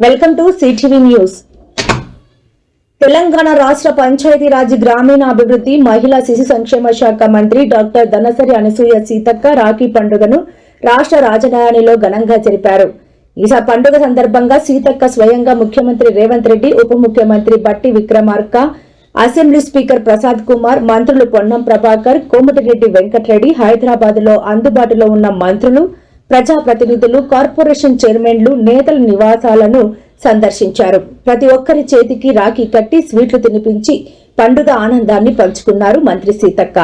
Welcome to CTV news Telangana రాష్ట్ర పంచాయతీరాజ్ గ్రామీణాభివృద్ధి మహిళా శిశు సంక్షేమ శాఖ మంత్రి డాక్టర్ ధనసరి అనసూయ సీతక్క రాఖీ పండుగను రాష్ట్ర రాజధానిలో ఘనంగా జరిపారు. ఈ పండుగ సందర్భంగా సీతక్క స్వయంగా ముఖ్యమంత్రి రేవంత్ రెడ్డి ఉప ముఖ్యమంత్రి బట్టి విక్రమార్క అసెంబ్లీ స్పీకర్ ప్రసాద్ కుమార్ మంత్రులు పొన్నం ప్రభాకర్ కోమటిరెడ్డి వెంకటరెడ్డి హైదరాబాద్లో అందుబాటులో ఉన్న మంత్రులు ప్రజాప్రతినిధులు కార్పొరేషన్ చైర్మన్లు నేతల నివాసాలను సందర్శించారు. ప్రతి ఒక్కరి చేతికి రాఖీ కట్టి స్వీట్లు తినిపించి పండుగ ఆనందాన్ని పంచుకున్నారు మంత్రి సీతక్క.